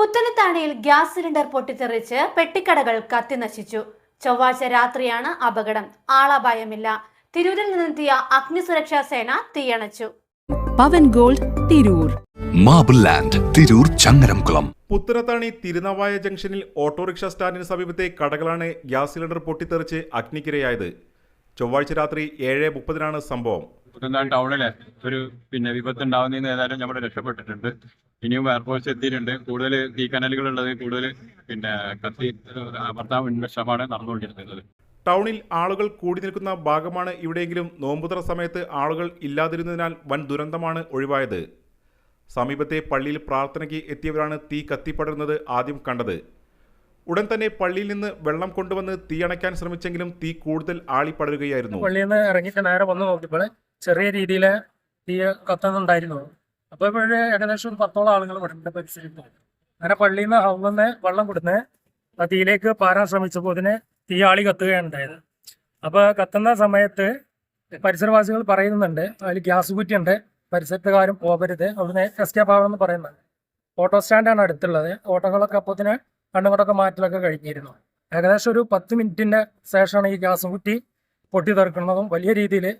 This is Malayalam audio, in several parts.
പുത്തനത്താണിയിൽ ഗ്യാസ് സിലിണ്ടർ പൊട്ടിത്തെറിച്ച് പെട്ടിക്കടകൾ കത്തിനശിച്ചു. ചൊവ്വാഴ്ച രാത്രിയാണ് അപകടം. ആളപായമില്ല. തിരൂരിൽ നിന്നെത്തിയ അഗ്നിസുരക്ഷാ സേന തീയണച്ചു. Pavan gold Tirur. Marble land Tirur Changaramkulam. Puthanathani Thirunavaya ജംഗ്ഷനിൽ ഓട്ടോറിക്ഷ സ്റ്റാൻഡിന് സമീപത്തെ കടകളാണ് ഗ്യാസ് സിലിണ്ടർ പൊട്ടിത്തെറിച്ച് അഗ്നിക്കിരയായത്. ചൊവ്വാഴ്ച രാത്രി ഏഴ് മുപ്പതിനാണ് സംഭവം. പുത്തൻതാൻ ടൗണിലെ ഒരു പിന്നെ വിപത്ത് ഉണ്ടാവുന്നതിന് ഏതായാലും നമ്മൾ രക്ഷപ്പെട്ടിട്ടുണ്ട്. ഇനിയും എയർഫോഴ്സ് എത്തിയിട്ടുണ്ട്. കൂടുതൽ കനലുകൾ ഉള്ളത് കൂടുതൽ പിന്നെ കത്തി അമർത്താൻ ശ്രമമാണ് നടന്നുകൊണ്ടിരുന്നത്. ടൗണിൽ ആളുകൾ കൂടി നിൽക്കുന്ന ഭാഗമാണ് ഇവിടെയെങ്കിലും നോമ്പുതറ സമയത്ത് ആളുകൾ ഇല്ലാതിരുന്നതിനാൽ വൻ ദുരന്തമാണ് ഒഴിവായത്. സമീപത്തെ പള്ളിയിൽ പ്രാർത്ഥനയ്ക്ക് എത്തിയവരാണ് തീ കത്തിപ്പടരുന്നത് ആദ്യം കണ്ടത്. ഉടൻ തന്നെ പള്ളിയിൽ നിന്ന് വെള്ളം കൊണ്ടുവന്ന് തീ അണയ്ക്കാൻ ശ്രമിച്ചെങ്കിലും തീ കൂടുതൽ ആളിപ്പടരുകയായിരുന്നു. പള്ളിയിൽ നിന്ന് ഇറങ്ങിയിട്ട് നേരെ വന്ന് നോക്കിയപ്പോൾ ചെറിയ രീതിയിൽ തീ കത്തുന്നുണ്ടായിരുന്നു. അപ്പോൾ ഇപ്പോഴേ ഏകദേശം ഒരു പത്തോളം ആളുകൾ വരുന്നുണ്ട് പരിസരത്ത്. അങ്ങനെ പള്ളിയിൽ നിന്ന് ഹൗന്ന് വെള്ളം കൊടുത്ത് ആ തീയിലേക്ക് പാരാൻ ശ്രമിച്ചപ്പോൾ തീ ആളി കത്തുകയാണ് ഉണ്ടായത് അപ്പോൾ കത്തുന്ന സമയത്ത് പരിസരവാസികൾ പറയുന്നുണ്ട് അതിൽ ഗ്യാസ് കുറ്റിയുണ്ട് പരിസരത്തുകാരും പോകരുത് അവിടുന്ന് എസ്കേപ്പ് എന്ന് പറയുന്നുണ്ട്. ഓട്ടോ സ്റ്റാൻഡാണ് അടുത്തുള്ളത്. ഓട്ടോകളൊക്കെ അപ്പത്തിന് കണ്ണുകൊണ്ടൊക്കെ മാറ്റലൊക്കെ കഴിഞ്ഞിരുന്നു. ഏകദേശം ഒരു പത്ത് മിനിറ്റിന്റെ ശേഷമാണ് ഈ ഗ്യാസ് കുറ്റി തീർക്കുന്നതും വലിയ രീതിയിൽ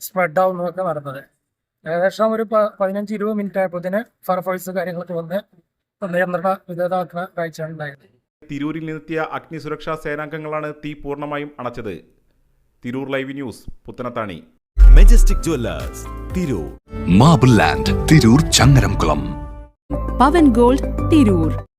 സ്പ്രെഡ് ആവുന്നതൊക്കെ നടന്നത്. ഏകദേശം ഒരു പ- പതിനഞ്ച് ഇരുപത് മിനിറ്റ് ആയപ്പോഴത്തേന് ഫയർഫോഴ്സ് കാര്യങ്ങളൊക്കെ വന്ന് നിയന്ത്രണ വിധേയതാക്കുന്ന കാഴ്ചയാണ് ഉണ്ടായത്. തിരൂരിൽ നിന്നെത്തിയ അഗ്നിസുരക്ഷാ സേനാംഗങ്ങളാണ് തീ പൂർണമായും അണച്ചത്. Tirur live news Puthanathani. Majestic jewellers Tirur. Marble land Tirur Changaramkulam. Pavan gold Tirur.